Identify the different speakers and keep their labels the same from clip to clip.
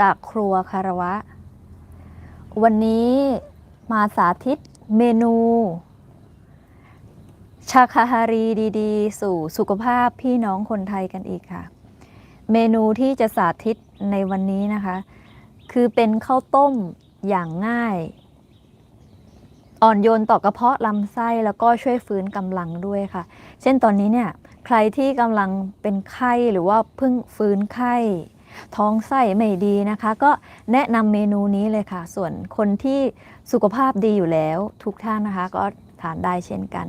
Speaker 1: จากครัวคารวะ วันนี้มาสาธิตเมนู ชาคาฮารีดีๆ สู่สุขภาพพี่น้องคนไทยกันอีกค่ะ เมนูที่จะสาธิตในวันนี้นะคะ คือเป็นข้าวต้มอย่างง่าย อ่อนโยนต่อกระเพาะลำไส้แล้วก็ช่วยฟื้นกำลังด้วยค่ะ เช่นตอนนี้เนี่ยใครที่กำลังเป็นไข้หรือว่าเพิ่งฟื้นไข้ ท้องไส้ไม่ดีนะคะ ก็แนะนำเมนูนี้เลยค่ะ ส่วนคนที่สุขภาพดีอยู่แล้ว ทุกท่านนะคะก็ทานได้เช่นกัน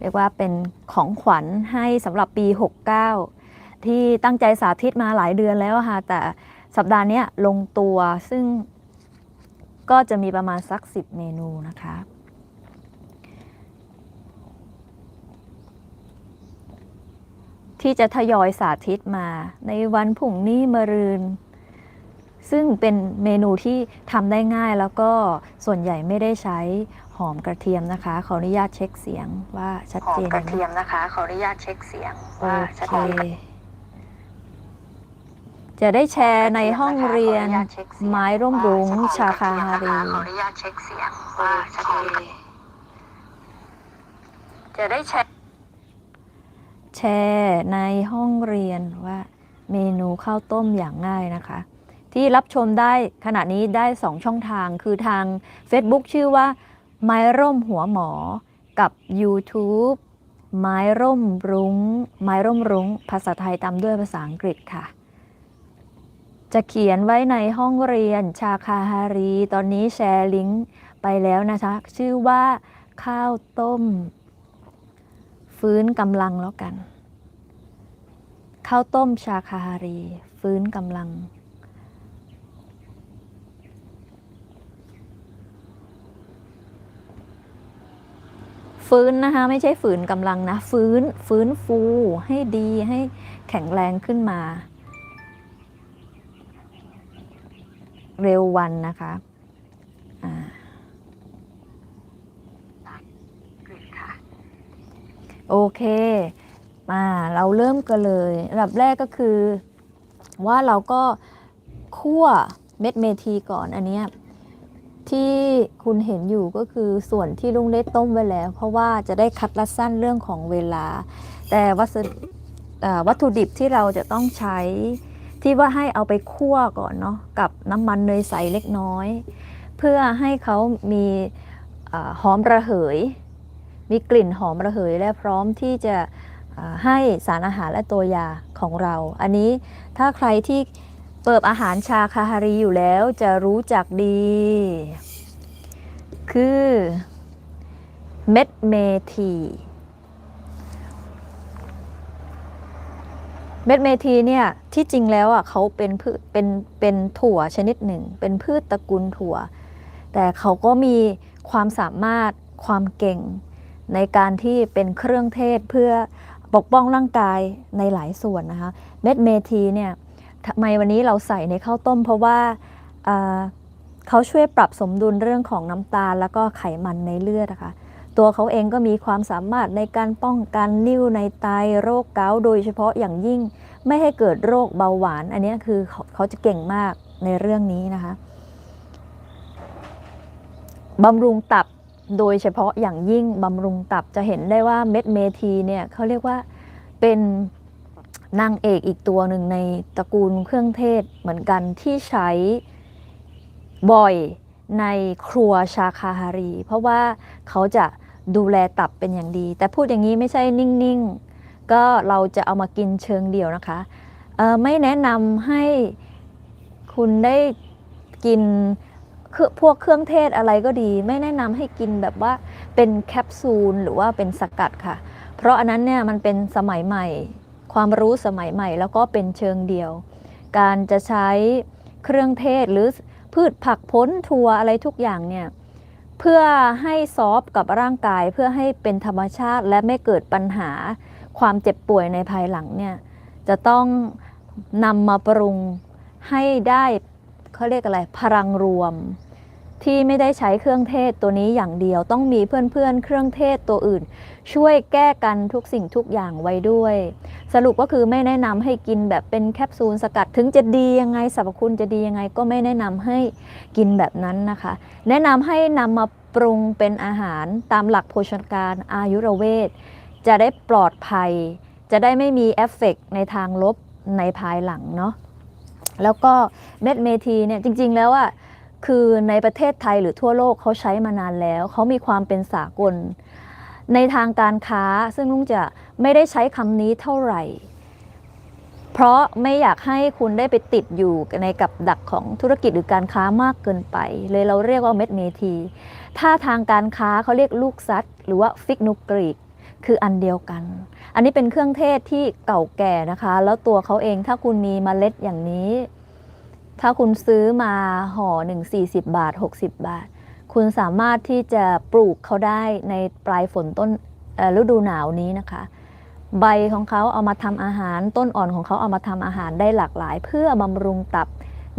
Speaker 1: เรียกว่าเป็นของขวัญให้สำหรับปี 69 ที่ตั้งใจสาธิตมาหลายเดือนแล้วค่ะ แต่สัปดาห์นี้ลงตัวซึ่งก็จะมีประมาณสัก 10 เมนูนะคะ ที่จะทยอยสาธิตมาในวันพรุ่งนี้มะรืน ซึ่งเป็นเมนูที่ทำได้ง่ายแล้วก็ส่วนใหญ่ไม่ได้ใช้หอมกระเทียมนะคะ ขออนุญาตเช็คเสียงว่าชัด
Speaker 2: หอ
Speaker 1: เจ
Speaker 2: ม
Speaker 1: น
Speaker 2: กระเทียมนะคะ ขออนุญาตเช็คเสียง
Speaker 1: โอ
Speaker 2: ว่าชัด
Speaker 1: เค
Speaker 2: เจน
Speaker 1: จะได้แชร์ในห้องเรียน
Speaker 2: ขออนุญาตเช็คเสียง
Speaker 1: ไม้ร่มรุ้ง
Speaker 2: ว่า
Speaker 1: ชาคาฮารี
Speaker 2: ขออนุญาตเช็คเสียงว่าชัดเจน
Speaker 1: จะได้แชร์ แชร์ในห้องเรียนว่าเมนูข้าวต้มอย่างง่ายนะคะ ที่รับชมได้ขณะนี้ได้ 2 ช่องทางคือทาง Facebook ชื่อว่า ไม้ร่มหัวหมอ กับ YouTube ไม้ร่มรุง้ง ไม้ร่มรุ้ง ภาษาไทยตามด้วยภาษาอังกฤษค่ะ จะเขียนไว้ในห้องเรียนชาคาฮารี ตอนนี้แชร์ลิงก์ไปแล้วนะคะ ชื่อว่าข้าวต้ม ฟื้นกำลังแล้วกัน ข้าวต้มชาคาฮารี ฟื้นกำลัง ฟื้นนะคะ ไม่ใช่ฝืนกำลังนะ ฟื้นฟื้นฟูให้ดีให้แข็งแรงขึ้นมา เร็ววันนะคะอ่า
Speaker 2: ค่ะ
Speaker 1: โอเคมาเราเริ่มกันเลยอันดับแรกก็คือ ว่าเราก็คั่วเม็ดเมทีก่อนอันเนี้ยที่คุณเห็นอยู่ก็คือส่วนที่ลุงได้ต้มไว้แล้ว เพราะว่าจะได้คัดรัดสั้นเรื่องของเวลา แต่วัสดุวัตถุดิบที่เราจะต้องใช้ที่ว่าให้เอาไปคั่วก่อนเนาะกับน้ำมันเนยใสเล็กน้อย เพื่อให้เขามีอหอมระเหย มีกลิ่นหอมระเหยและพร้อมที่จะให้สารอาหารและตัวยาของเรา อันนี้ถ้าใครที่เปิดอาหารชาคาฮารีอยู่แล้วจะรู้จักดี คือเม็ดเมที เม็ดเมทีเนี่ยที่จริงแล้วอะเขาเป็นพืชเป็นเป็นถั่วชนิดหนึ่ง เป็นพืชตระกูลถั่ว แต่เขาก็มีความสามารถความเก่ง ในการที่เป็นเครื่องเทศเพื่อปกป้องร่างกายในหลายส่วนนะคะเม็ดเมทีเนี่ยทำไมวันนี้เราใส่ในข้าวต้ม เพราะว่าเขาช่วยปรับสมดุลเรื่องของน้ำตาล แล้วก็ไขมันในเลือดนะคะตัวเขาเองก็มีความสามารถในการป้องกันนิ่วในไตโรคเกาต์โดยเฉพาะอย่างยิ่งไม่ให้เกิดโรคเบาหวาน อันนี้คือเขาเขาจะเก่งมากในเรื่องนี้นะคะบำรุงตับ โดยเฉพาะอย่างยิ่งบำรุงตับจะเห็นได้ว่าเม็ดเมทีเนี่ยเขาเรียกว่าเป็นนางเอกอีกตัวหนึ่งในตระกูลเครื่องเทศเหมือนกันที่ใช้บ่อยในครัวชาคาฮารี เพราะว่าเขาจะดูแลตับเป็นอย่างดี แต่พูดอย่างนี้ไม่ใช่นิ่งๆ ก็เราจะเอามากินเชิงเดียวนะคะ ไม่แนะนำให้คุณได้กิน พวกเครื่องเทศอะไรก็ดี ไม่แนะนำให้กินแบบว่าเป็นแคปซูลหรือว่าเป็นสกัดค่ะ เพราะอันนั้นเนี่ยมันเป็นสมัยใหม่ ความรู้สมัยใหม่ แล้วก็เป็นเชิงเดียว การจะใช้เครื่องเทศหรือพืชผักพ้นทัวอะไรทุกอย่างเนี่ยเพื่อให้ซอฟกับร่างกายเพื่อให้เป็นธรรมชาติและไม่เกิดปัญหาความเจ็บป่วยในภายหลังเนี่ยจะต้องนำมาปรุงให้ได้ เขาเรียกอะไรพลังรวม ที่ไม่ได้ใช้เครื่องเทศตัวนี้อย่างเดียว ต้องมีเพื่อนๆเครื่องเทศตัวอื่น ช่วยแก้กันทุกสิ่งทุกอย่างไว้ด้วย สรุปก็คือไม่แนะนำให้กินแบบเป็นแคปซูลสกัดถึงจะดียังไงสรรพคุณจะดียังไงก็ไม่แนะนำให้กินแบบนั้นนะคะ แนะนำให้นำมาปรุงเป็นอาหารตามหลักโภชนาการอายุรเวทจะได้ปลอดภัย จะได้ไม่มีเอฟเฟกต์ในทางลบในภายหลังเนาะ แล้วก็เม็ดเมทีเนี่ยจริง ๆ แล้วอะคือในประเทศไทยหรือทั่วโลกเขาใช้มานานแล้ว เขามีความเป็นสากล ในทางการค้าซึ่งลุงจะไม่ได้ใช้คำนี้เท่าไหร่ เพราะไม่อยากให้คุณได้ไปติดอยู่ในกับดักของธุรกิจหรือการค้ามากเกินไป เลยเราเรียกว่าเม็ดเมที ถ้าทางการค้าเขาเรียกลูกซัดหรือว่าฟิกนุกรีก คืออันเดียวกัน อันนี้เป็นเครื่องเทศที่เก่าแก่นะคะ แล้วตัวเขาเองถ้าคุณมีมเมล็ดอย่างนี้ ถ้าคุณซื้อมาห่อหนึ่ง40บบาท 60 บาท คุณสามารถที่จะปลูกเขาได้ในปลายฝนต้นฤดูหนาวนี้นะคะ ใบของเขาเอามาทำอาหาร ต้นอ่อนของเขาเอามาทำอาหารได้หลากหลาย เพื่อบำรุงตับ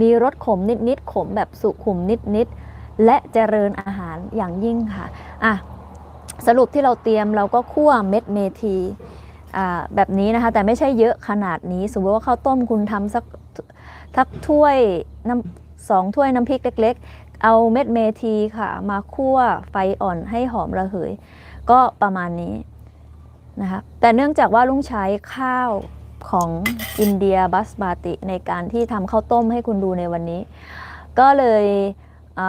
Speaker 1: มีรสขมนิดๆขมแบบสุขุมนิดๆและเจริญอาหารอย่างยิ่งค่ะ อะ สรุปที่เราเตรียมเราก็คั่วเม็ดเมทีแบบนี้นะคะแต่ไม่ใช่เยอะขนาดนี้ สมมติว่าข้าวต้มคุณทำสักสักถ้วยน้ำสองถ้วยน้ำพริกเล็ก ๆ เอาเม็ดเมทีค่ะ มาคั่วไฟอ่อนให้หอมระเหย ก็ประมาณนี้นะคะแต่เนื่องจากว่าลุงใช้ข้าวของอินเดียบัสมาติในการที่ทำข้าวต้มให้คุณดูในวันนี้ ก็เลยอ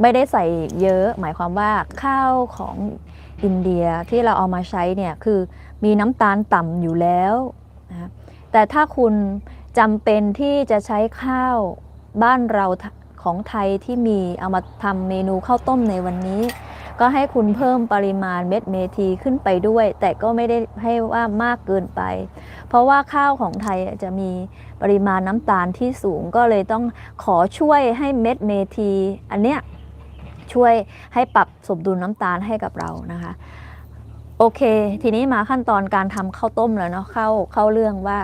Speaker 1: ไม่ได้ใส่เยอะ หมายความว่าข้าวของอินเดียที่เราเอามาใช้เนี่ยคือมีน้ำตาลต่ำอยู่แล้วนะแต่ถ้าคุณจำเป็นที่จะใช้ข้าวบ้านเราของไทยที่มีเอามาทำเมนูข้าวต้มในวันนี้ ก็ให้คุณเพิ่มปริมาณเม็ดเมทีขึ้นไปด้วย แต่ก็ไม่ได้ให้ว่ามากเกินไป เพราะว่าข้าวของไทยจะมีปริมาณน้ำตาลที่สูงก็เลยต้องขอช่วยให้เม็ดเมที อันเนี้ย ช่วยให้ปรับสมดุลน้ำตาลให้กับเรานะคะโอเค ทีนี้มาขั้นตอนการทำข้าวต้มแล้วเนาะเข้าเข้าเรื่องว่า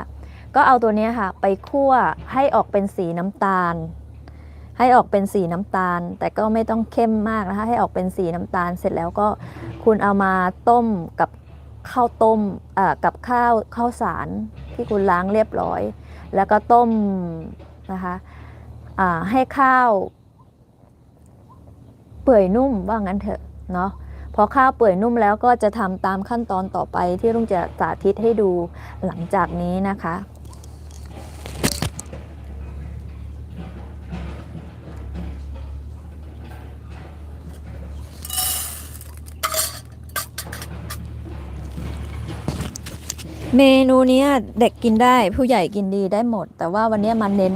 Speaker 1: ก็เอาตัวนี้ค่ะ ไปคั่วให้ออกเป็นสีน้ำตาล ให้ออกเป็นสีน้ำตาล แต่ก็ไม่ต้องเข้มมากนะคะ ให้ออกเป็นสีน้ำตาลเสร็จแล้วก็คุณเอามาต้มกับข้าวต้มกับข้าวข้าวสารที่คุณล้างเรียบร้อย แล้วก็ต้มนะคะให้ข้าว เปื่อยนุ่มว่างั้นเถอะเนาะพอข้าวเปื่อยนุ่มแล้วก็จะทำตามขั้นตอนต่อไปที่ลุงจะสาธิตให้ดูหลังจากนี้นะคะ เมนูนี้เด็กกินได้ผู้ใหญ่กินดีได้หมด แต่ว่าวันนี้มาเน้น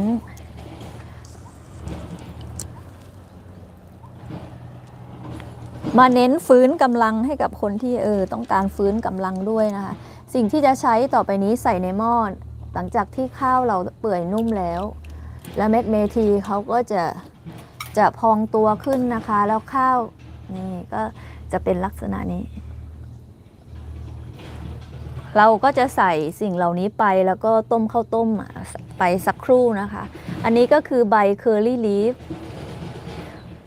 Speaker 1: มาเน้นฟื้นกำลังให้กับคนที่เออต้องการฟื้นกำลังด้วยนะคะ สิ่งที่จะใช้ต่อไปนี้ใส่ในหม้อหลังจากที่ข้าวเราเปื่อยนุ่มแล้ว และเม็ดเมทีเขาก็จะจะพองตัวขึ้นนะคะ แล้วข้าวนี่ก็จะเป็นลักษณะนี้ เราก็จะใส่สิ่งเหล่านี้ไปแล้วก็ต้มข้าวต้มไปสักครู่นะคะ อันนี้ก็คือใบเคอรี่ลีฟ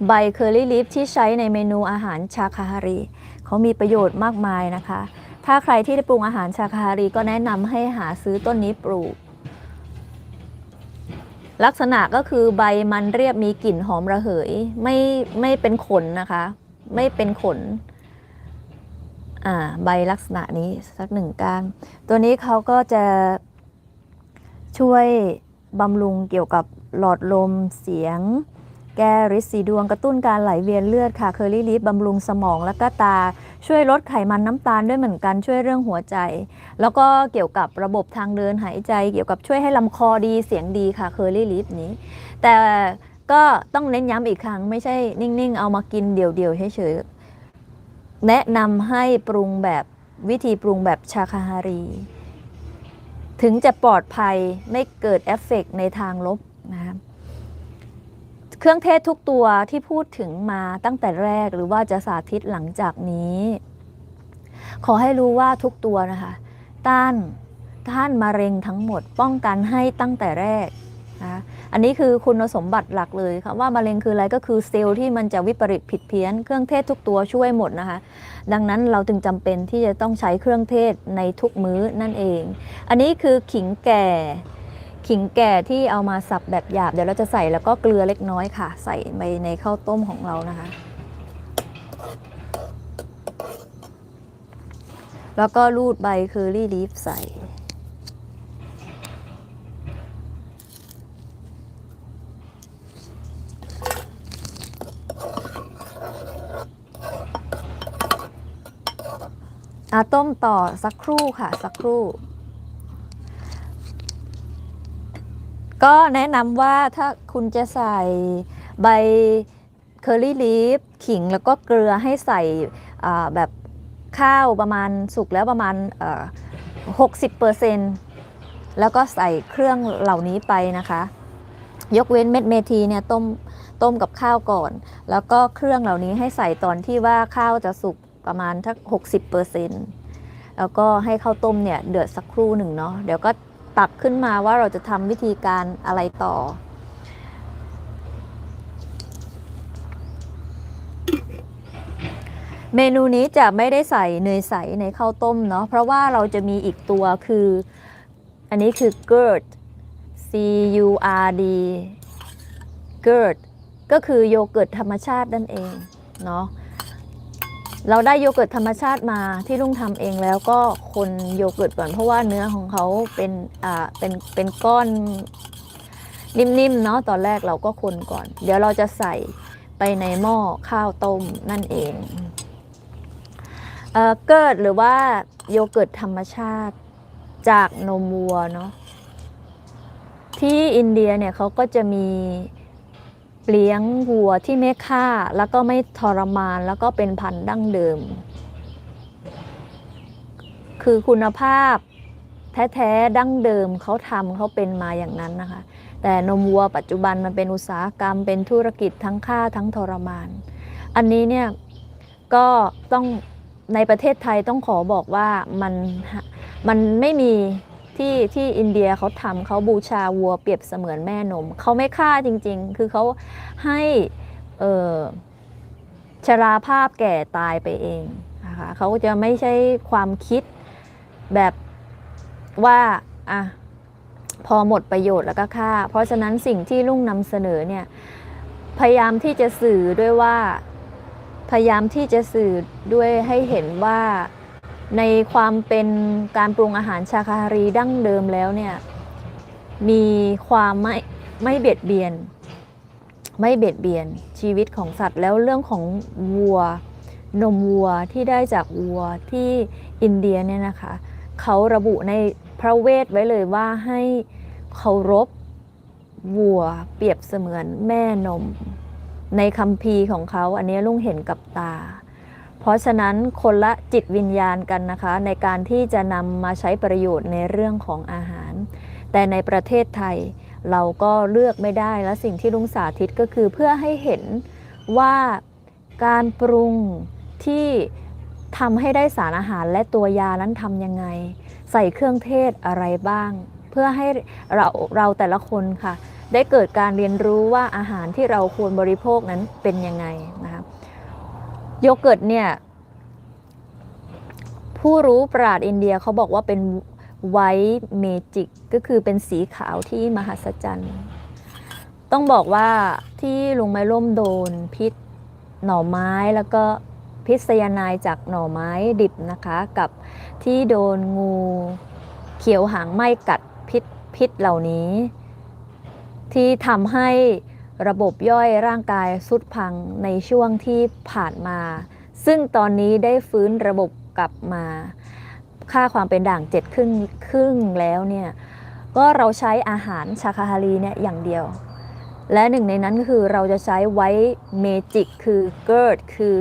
Speaker 1: ใบเคอรี่ลีฟที่ใช้ในเมนูอาหารชาคาฮารีเขามีประโยชน์มากมายนะคะ ถ้าใครที่ได้ปรุงอาหารชาคาฮารีก็แนะนำให้หาซื้อต้นนี้ปลูก ลักษณะก็คือใบมันเรียบมีกลิ่นหอมระเหย ไม่ไม่เป็นขนนะคะ ไม่เป็นขนอ่าใบลักษณะนี้สักหนึ่งก้านตัวนี้เขาก็จะช่วยบำรุงเกี่ยวกับหลอดลมเสียง แก้ริดสีดวงกระตุ้นการไหลเวียนเลือดค่ะเคอรี่ลีฟบำรุงสมองและก็ตา ช่วยลดไขมันน้ำตาลด้วยเหมือนกันช่วยเรื่องหัวใจ แล้วก็เกี่ยวกับระบบทางเดินหายใจ เกี่ยวกับช่วยให้ลำคอดีเสียงดีค่ะเคอรี่ลีฟนี้ แต่ก็ต้องเน้นย้ำอีกครั้งไม่ใช่นิ่ง ๆ เอามากินเดี่ยวๆเฉยๆแนะนำให้ปรุงแบบวิธีปรุงแบบชาคาฮารี ถึงจะปลอดภัยไม่เกิดเอฟเฟกต์ในทางลบนะครับ เครื่องเทศทุกตัวที่พูดถึงมาตั้งแต่แรกหรือว่าจะสาธิตหลังจากนี้ ขอให้รู้ว่าทุกตัวนะคะ ต้านต้านมะเร็งทั้งหมด ป้องกันให้ตั้งแต่แรกนะคะอันนี้คือคุณสมบัติหลักเลยค่ะว่ามะเร็งคืออะไรก็คือเซลล์ที่มันจะวิปริตผิดเพี้ยน เครื่องเทศทุกตัวช่วยหมดนะคะ ดังนั้นเราจึงจำเป็นที่จะต้องใช้เครื่องเทศในทุกมื้อนั่นเอง อันนี้คือขิงแก่ ขิงแก่ที่เอามาสับแบบหยาบ เดี๋ยวเราจะใส่แล้วก็เกลือเล็กน้อยค่ะ ใส่ไปในข้าวต้มของเรานะคะ แล้วก็รูดใบเคอรี่ลีฟใส่อาต้มต่อสักครู่ค่ะ สักครู่ ก็แนะนำว่าถ้าคุณจะใส่ใบเคอรี่ลีฟขิงแล้วก็เกลือให้ใส่แบบข้าวประมาณสุกแล้วประมาณหกสิบเปอร์เซ็นต์แล้วก็ใส่เครื่องเหล่านี้ไปนะคะ ยกเว้นเม็ดเมทีเนี่ยต้มต้มกับข้าวก่อน แล้วก็เครื่องเหล่านี้ให้ใส่ตอนที่ว่าข้าวจะสุกประมาณทัก 60เปอร์เซ็นต์แล้วก็ให้ข้าวต้มเนี่ยเดือดสักครู่หนึ่งเนาะเดี๋ยวก็ ตักขึ้นมาว่าเราจะทำวิธีการอะไรต่อ เมนูนี้จะไม่ได้ใส่เนยใสในข้าวต้มเนาะเพราะว่าเราจะมีอีกตัวคือ อันนี้คือ GERD C U R D GERD ก็คือโยเกิร์ตธรรมชาตินั่นเองเนาะ เราได้โยเกิร์ตธรรมชาติมาที่ลุงทำเองแล้วก็คนโยเกิร์ตก่อนเพราะว่าเนื้อของเขาเป็นอ่าเป็นเป็นก้อนนิ่มๆเนาะตอนแรกเราก็คนก่อน เดี๋ยวเราจะใส่ไปในหม้อข้าวต้มนั่นเองเอ่อเกิร์ตหรือว่าโยเกิร์ตธรรมชาติจากนมวัวเนาะที่อินเดียเนี่ยเขาก็จะมี เลี้ยงวัวที่ไม่ฆ่าแล้วก็ไม่ทรมานแล้วก็เป็นพันธุ์ดั้งเดิม คือคุณภาพแท้ๆดั้งเดิมเขาทำเขาเป็นมาอย่างนั้นนะคะ แต่นมวัวปัจจุบันมันเป็นอุตสาหกรรม เป็นธุรกิจทั้งฆ่าทั้งทรมาน อันนี้เนี่ยก็ต้องในประเทศไทยต้องขอบอกว่ามันมันไม่มี ที่ที่อินเดียเขาทำเขาบูชาวัวเปรียบเสมือนแม่นม เขาไม่ฆ่าจริง ๆ คือเขาให้เออชราภาพแก่ตายไปเองนะคะเขาจะไม่ใช่ความคิดแบบว่าอะพอหมดประโยชน์แล้วก็ฆ่า เพราะฉะนั้นสิ่งที่ลุงนำเสนอเนี่ยพยายามที่จะสื่อด้วยว่าพยายามที่จะสื่อด้วยให้เห็นว่า ในความเป็นการปรุงอาหารชาคารีดั้งเดิมแล้วเนี่ยมีความไม่ไม่เบียดเบียน ไม่เบียดเบียนชีวิตของสัตว์แล้วเรื่องของวัวนมวัวที่ได้จากวัวที่อินเดียเนี่ยนะคะเขาระบุในพระเวทไว้เลยว่าให้เคารพวัวเปรียบเสมือนแม่นม ในคัมภีของเขาอันนี้ลุงเห็นกับตา เพราะฉะนั้นคนละจิตวิญญาณกันนะคะ ในการที่จะนำมาใช้ประโยชน์ในเรื่องของอาหาร แต่ในประเทศไทยเราก็เลือกไม่ได้และสิ่งที่ลุงสาธิตก็คือเพื่อให้เห็นว่าการปรุงที่ทำให้ได้สารอาหารและตัวยานั้นทำยังไง ใส่เครื่องเทศอะไรบ้าง เพื่อให้เราเราแต่ละคนค่ะ ได้เกิดการเรียนรู้ว่าอาหารที่เราควรบริโภคนั้นเป็นยังไงนะคะ โยเกิร์ตเนี่ย ผู้รู้ปราดอินเดียเขาบอกว่าเป็นไวท์เมจิกก็คือเป็นสีขาวที่มหัศจรรย์ ต้องบอกว่าที่ลุงไม้ล่มโดนพิษหน่อไม้แล้วก็พิษไซยาไนด์จากหน่อไม้ดิบนะคะ กับที่โดนงูเขียวหางไหม้กัดพิษพิษเหล่านี้ ที่ทำให้ ระบบย่อยร่างกายสุดพังในช่วงที่ผ่านมา ซึ่งตอนนี้ได้ฟื้นระบบกลับมา ค่าความเป็นด่างเจ็ดครึ่งครึ่งแล้วเนี่ย ก็เราใช้อาหารชาคาฮารีเนี่ยอย่างเดียว และหนึ่งในนั้นคือเราจะใช้ไว้เมจิกคือเกิร์ดคือ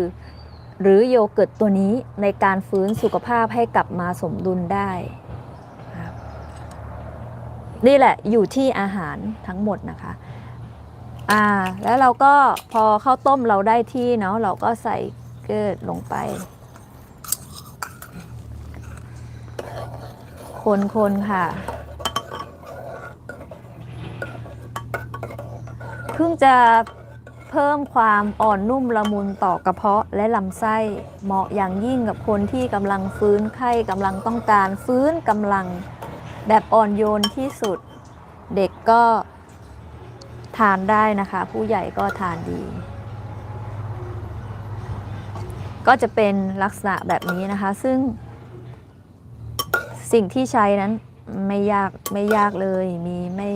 Speaker 1: หรือโยเกิร์ตตัวนี้ในการฟื้นสุขภาพให้กลับมาสมดุลได้นี่แหละอยู่ที่อาหารทั้งหมดนะคะ อ่าแล้วเราก็พอข้าวต้มเราได้ที่เนาะเราก็ใส่เกิร์ดลงไป คนๆค่ะเพิ่งจะเพิ่มความอ่อนนุ่มละมุนต่อกระเพาะและลำไส้เหมาะอย่างยิ่งกับคนที่กำลังฟื้นไข้กำลังต้องการฟื้นกำลังแบบอ่อนโยนที่สุด เด็กก็ ทานได้นะคะ ผู้ใหญ่ก็ทานดี ก็จะเป็นลักษณะแบบนี้นะคะ ซึ่ง สิ่งที่ใช้นั้นไม่ยากไม่ยากเลยมีไม่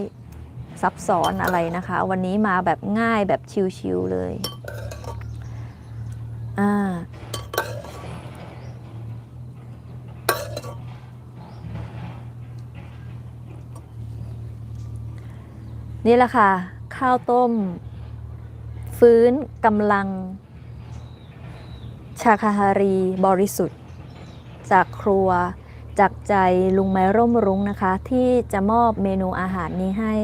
Speaker 1: ซับซ้อนอะไรนะคะ วันนี้มาแบบง่ายแบบชิวๆเลยอ่านี่แหละค่ะ ข้าวต้ม ฟื้นกำลัง ชาคาฮารีบริสุทธิ์ จากครัว จากใจลุงไม้ร่มรุ้งนะคะ ที่จะมอบเมนูอาหารนี้ให้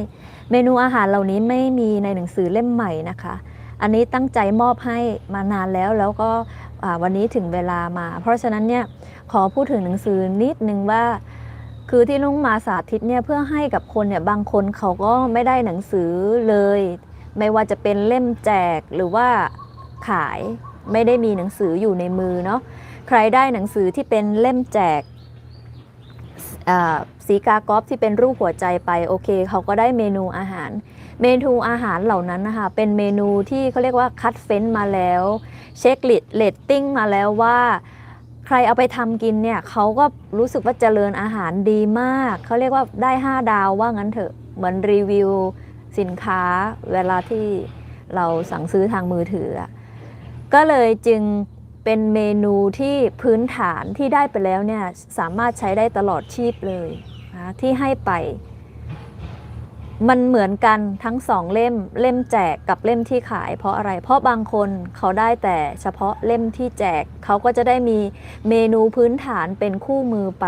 Speaker 1: เมนูอาหารเหล่านี้ไม่มีในหนังสือเล่มใหม่นะคะ อันนี้ตั้งใจมอบให้มานานแล้วแล้วก็วันนี้ถึงเวลามา เพราะฉะนั้นเนี่ยขอพูดถึงหนังสือนิดนึงว่า คือที่ลุงมาสาธิตเนี่ยเพื่อให้กับคนเนี่ยบางคนเขาก็ไม่ได้หนังสือเลย ไม่ว่าจะเป็นเล่มแจกหรือว่าขายไม่ได้มีหนังสืออยู่ในมือเนาะใครได้หนังสือที่เป็นเล่มแจกสีกากอฟที่เป็นรูปหัวใจไปโอเคเขาก็ได้เมนูอาหาร เมนูอาหารเหล่านั้นนะคะเป็นเมนูที่เขาเรียกว่าคัดเฟ้นมาแล้ว เช็คลิตเลตติ้งมาแล้วว่า รเอาไปทำกินเนี่ยเขาก็รู้สึกว่าเจริญอาหารดีมาก เขาเรียกว่าได้ 5 ดาวว่างั้นเถอะ เหมือนรีวิวสินค้าเวลาที่เราสั่งซื้อทางมือถืออะก็เลยจึงเป็นเมนูที่พื้นฐานที่ได้ไปแล้วเนี่ยสามารถใช้ได้ตลอดชีพเลยนะที่ให้ไป มันเหมือนกันทั้งสองเล่มเล่มแจกกับเล่มที่ขาย เพราะอะไรเพราะบางคนเขาได้แต่เฉพาะเล่มที่แจกเขาก็จะได้มีเมนูพื้นฐานเป็นคู่มือไป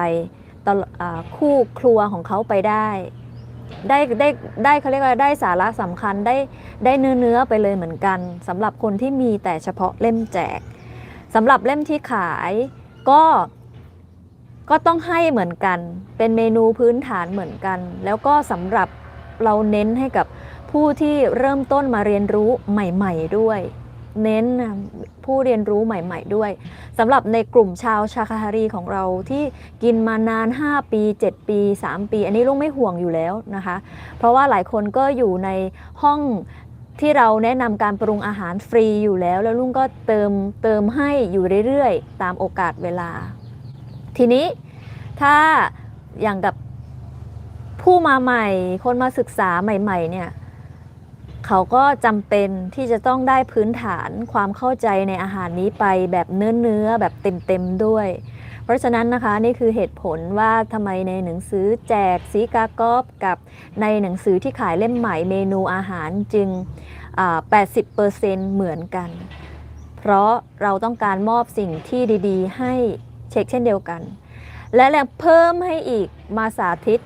Speaker 1: ตลอคู่ครัวของเขาไปได้ ได้ได้ได้เขาเรียกว่าได้สาระสำคัญได้ได้เนื้อเนื้อไปเลยเหมือนกันสำหรับคนที่มีแต่เฉพาะเล่มแจกสำหรับเล่มที่ขายก็ก็ต้องให้เหมือนกัน เป็นเมนูพื้นฐานเหมือนกัน แล้วก็สำหรับ เราเน้นให้กับผู้ที่เริ่มต้นมาเรียนรู้ใหม่ ๆด้วย เน้นผู้เรียนรู้ใหม่ ๆ ด้วยสำหรับในกลุ่มชาวชาคาฮารีของเราที่กินมานาน 5 ปี 7 ปี 3 ปี อันนี้ลุงไม่ห่วงอยู่แล้วนะคะ เพราะว่าหลายคนก็อยู่ในห้องที่เราแนะนำการปรุงอาหารฟรีอยู่แล้ว แล้วลุงก็เติมเติมให้อยู่เรื่อยๆ ตามโอกาสเวลา ทีนี้ถ้าอย่างกับ ผู้มาใหม่ คนมาศึกษาใหม่ ๆ เนี่ยเขาก็จำเป็นที่จะต้องได้พื้นฐานความเข้าใจในอาหารนี้ไปแบบเนื้อเนื้อๆแบบเต็มๆด้วย เพราะฉะนั้นนะคะนี่คือเหตุผลว่าทำไมในหนังสือแจกสีกากอบกับในหนังสือที่ขายเล่มใหม่เมนูอาหารจึงอ่า80%เหมือนกัน เพราะเราต้องการมอบสิ่งที่ดีๆ ให้เช็คเช่นเดียวกัน และแรงเพิ่มให้อีกมาสาธิต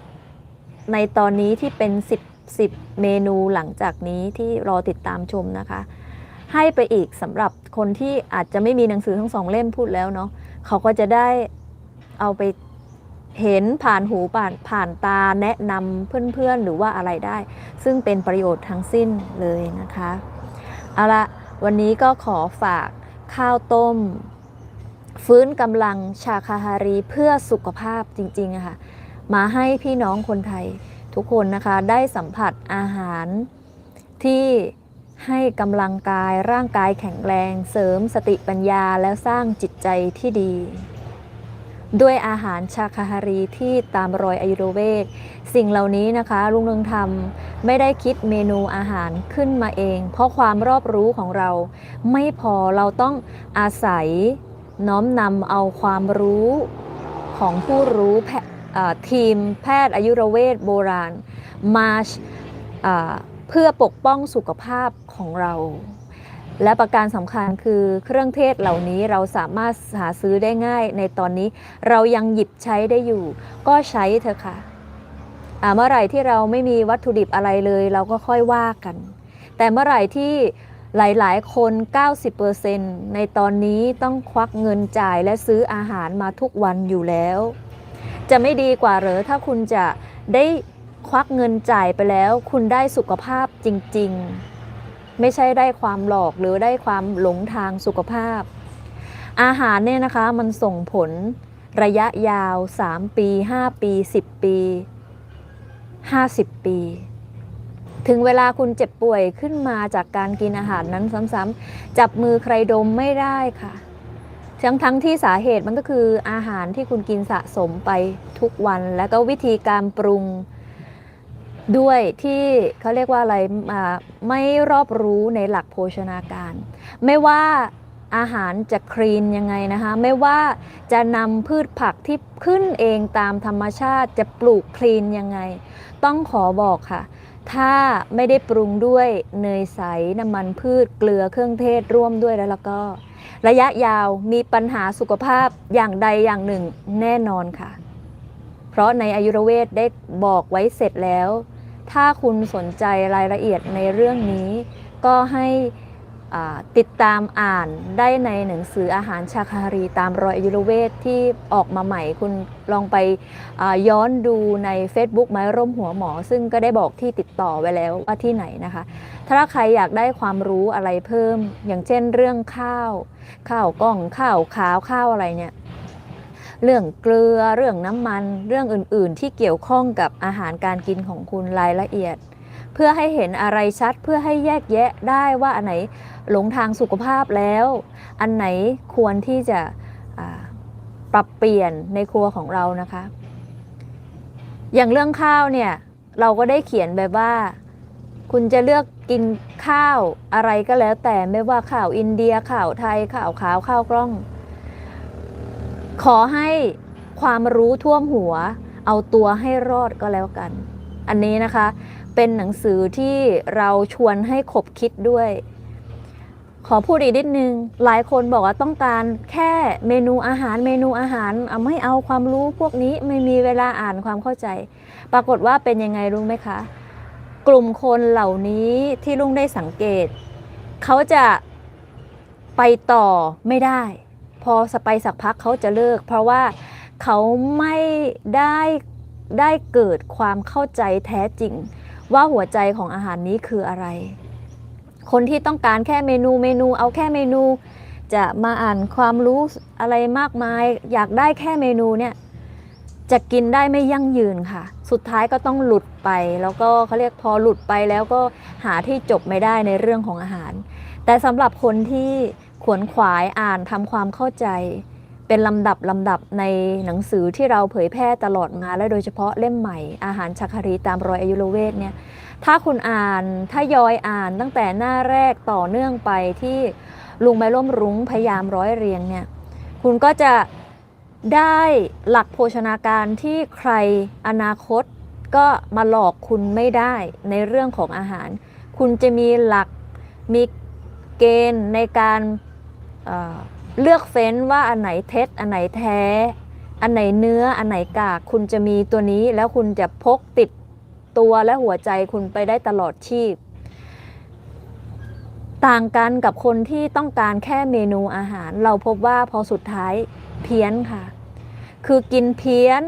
Speaker 1: ในตอนนี้ที่เป็น 10 10 เมนูหลังจากนี้ที่รอติดตามชมนะคะ ให้ไปอีกสำหรับคนที่อาจจะไม่มีหนังสือทั้งสองเล่มพูดแล้วเนาะเขาก็จะได้เอาไปเห็นผ่านหูผ่านผ่านตาแนะนำเพื่อนๆ หรือว่าอะไรได้ ซึ่งเป็นประโยชน์ทั้งสิ้นเลยนะคะเอาละวันนี้ก็ขอฝากข้าวต้ม ฟื้นกำลังชาคาฮารีเพื่อสุขภาพจริงๆอะค่ะ มาให้พี่น้องคนไทยทุกคนนะคะได้สัมผัสอาหารที่ให้กำลังกายร่างกายแข็งแรง เสริมสติปัญญาและสร้างจิตใจที่ดี ด้วยอาหารชาคาฮารีที่ตามรอยอายุรเวทสิ่งเหล่านี้นะคะลุงเรืองทำไม่ได้คิดเมนูอาหารขึ้นมาเอง เพราะความรอบรู้ของเรา ไม่พอเราต้องอาศัยน้อมนำเอาความรู้ของผู้รู้แพเอ่อ ทีมแพทย์อายุรเวทโบราณมาอ่าเพื่อปกป้องสุขภาพของเรา และประการสำคัญคือเครื่องเทศเหล่านี้เราสามารถหาซื้อได้ง่ายในตอนนี้เรายังหยิบใช้ได้อยู่ ก็ใช้เถอะค่ะเมื่อไหร่ที่เราไม่มีวัตถุดิบอะไรเลย เราก็ค่อยว่ากัน แต่เมื่อไหร่ที่หลาย ๆ คน 90%ในตอนนี้ต้องควักเงินจ่ายและซื้ออาหารมาทุกวันอยู่แล้ว จะไม่ดีกว่าหรอถ้าคุณจะได้ควักเงินจ่ายไปแล้ว คุณได้สุขภาพจริง ๆ ไม่ใช่ได้ความหลอกหรือได้ความหลงทางสุขภาพ อาหารเนี่ยนะคะมันส่งผลระยะยาว 3 ปี 5 ปี 10 ปี 50 ปี ถึงเวลาคุณเจ็บป่วยขึ้นมาจากการกินอาหารนั้นซ้ำๆจับมือใครดมไม่ได้ค่ะ ทั้งทั้งที่สาเหตุมันก็คืออาหารที่คุณกินสะสมไปทุกวัน แล้วก็วิธีการปรุงด้วยที่เขาเรียกว่าอะไรอ่าไม่รอบรู้ในหลักโภชนาการ ไม่ว่าอาหารจะคลีนยังไงนะคะไม่ว่าจะนำพืชผักที่ขึ้นเองตามธรรมชาติจะปลูกคลีนยังไง ต้องขอบอกค่ะ ถ้าไม่ได้ปรุงด้วยเนยใสน้ำมันพืชเกลือเครื่องเทศร่วมด้วยแล้วแล้วก็ ระยะยาวมีปัญหาสุขภาพอย่างใดอย่างหนึ่งแน่นอนค่ะ เพราะในอายุรเวทได้บอกไว้เสร็จแล้ว ถ้าคุณสนใจรายละเอียดในเรื่องนี้ ก็ให้ ติดตามอ่านได้ในหนังสืออาหารชาคารีตามรอยอายุรเวทที่ออกมาใหม่คุณลองไปย้อนดูใน Facebook ไม้ร่มหัวหมอ ซึ่งก็ได้บอกที่ติดต่อไว้แล้วว่าที่ไหนนะคะ ถ้าใครอยากได้ความรู้อะไรเพิ่ม อย่างเช่นเรื่องข้าว ข้าวกล้องข้าวขาวข้าวอะไรเนี่ยเรื่องเกลือเรื่องน้ำมัน เรื่องอื่น ๆ ที่เกี่ยวข้องกับอาหารการกินของคุณรายละเอียด เพื่อให้เห็นอะไรชัดเพื่อให้แยกแยะได้ว่าอันไหนหลงทางสุขภาพแล้ว อันไหนควรที่จะปรับเปลี่ยนในครัวของเรานะคะ อย่างเรื่องข้าวเนี่ยเราก็ได้เขียนแบบว่า คุณจะเลือกกินข้าวอะไรก็แล้วแต่ไม่ว่าข้าวอินเดียข้าวไทยข้าวขาวข้าวกล้อง ขอให้ความรู้ท่วมหัว เอาตัวให้รอดก็แล้วกัน อันนี้นะคะ เป็นหนังสือที่เราชวนให้ขบคิดด้วย ขอพูดอีกนิดนึง หลายคนบอกว่าต้องการแค่เมนูอาหารเมนูอาหารเอาไม่เอาความรู้พวกนี้ไม่มีเวลาอ่านความเข้าใจ ปรากฏว่าเป็นยังไงรู้ไหมคะ กลุ่มคนเหล่านี้ที่ลุงได้สังเกต เขาจะไปต่อไม่ได้ พอสไปสักพักเขาจะเลิก เพราะว่าเขาไม่ได้ได้เกิดความเข้าใจแท้จริง ว่าหัวใจของอาหารนี้คืออะไร คนที่ต้องการแค่เมนูเมนูเอาแค่เมนู จะมาอ่านความรู้อะไรมากมาย อยากได้แค่เมนูเนี่ยจะกินได้ไม่ยั่งยืนค่ะ สุดท้ายก็ต้องหลุดไป แล้วก็เขาเรียกพอหลุดไปแล้วก็หาที่จบไม่ได้ในเรื่องของอาหาร แต่สำหรับคนที่ขวนขวายอ่านทำความเข้าใจ เป็นลำดับลำดับในหนังสือที่เราเผยแพร่ตลอดมาและโดยเฉพาะเล่มใหม่อาหารชักคารีตามรอยอายุรเวทเนี่ยถ้าคุณอ่านถ้ายอยอ่านตั้งแต่หน้าแรกต่อเนื่องไปที่ลุงใบร่มรุ้งพยายามร้อยเรียงเนี่ยคุณก็จะได้หลักโภชนาการที่ใครอนาคตก็มาหลอกคุณไม่ได้ในเรื่องของอาหาร คุณจะมีหลักมีเกณฑ์ในการ เลือกเฟ้นว่าอันไหนเท็จ อันไหนแท้ อันไหนเนื้ออันไหนกาก คุณจะมีตัวนี้แล้วคุณจะพกติดตัวและหัวใจคุณไปได้ตลอดชีพ ต่างกันกับคนที่ต้องการแค่เมนูอาหาร เราพบว่าพอสุดท้ายเพี้ยนค่ะ คือกินเพี้ยน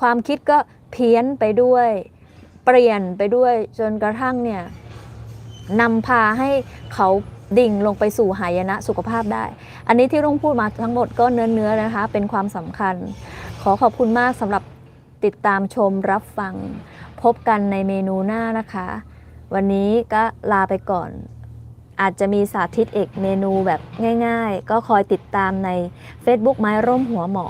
Speaker 1: ความคิดก็เพี้ยนไปด้วย เปลี่ยนไปด้วยจนกระทั่งเนี่ยนำพาให้เขา ดิ่งลงไปสู่หายนะสุขภาพได้ อันนี้ที่รุ่งพูดมาทั้งหมดก็เนื้อเนื้อๆนะคะ เป็นความสำคัญ ขอขอบคุณมากสำหรับติดตามชมรับฟัง พบกันในเมนูหน้านะคะ วันนี้ก็ลาไปก่อน อาจจะมีสาธิตเอกเมนูแบบง่าย ๆ ก็คอยติดตามใน Facebook ไม้ร่มหัวหมอ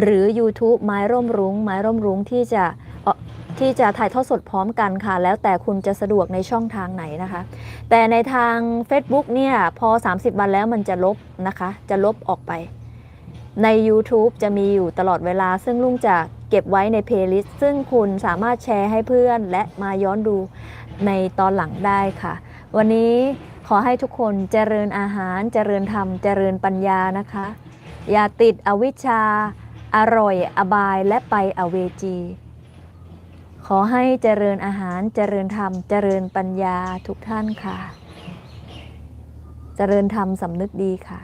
Speaker 1: หรือ YouTube ไม้ร่มรุง้ง ไม้ร่มรุ้งที่จะ ที่จะถ่ายทอดสดพร้อมกันค่ะ แล้วแต่คุณจะสะดวกในช่องทางไหนนะคะ แต่ในทาง Facebook เนี่ยพอ 30 วันแล้วมันจะลบนะคะ จะลบออกไป ใน YouTube จะมีอยู่ตลอดเวลา ซึ่งลุงจะเก็บไว้ในเพลย์ลิสต์ซึ่งคุณสามารถแชร์ให้เพื่อนและมาย้อนดูในตอนหลังได้ค่ะ วันนี้ขอให้ทุกคนเจริญอาหาร เจริญธรรม เจริญปัญญานะคะ อย่าติดอวิชชา อร่อยอบายและไปอเวจี ขอให้เจริญอาหารเจริญธรรม เจริญปัญญาทุกท่านค่ะ เจริญธรรมสำนึกดีค่ะ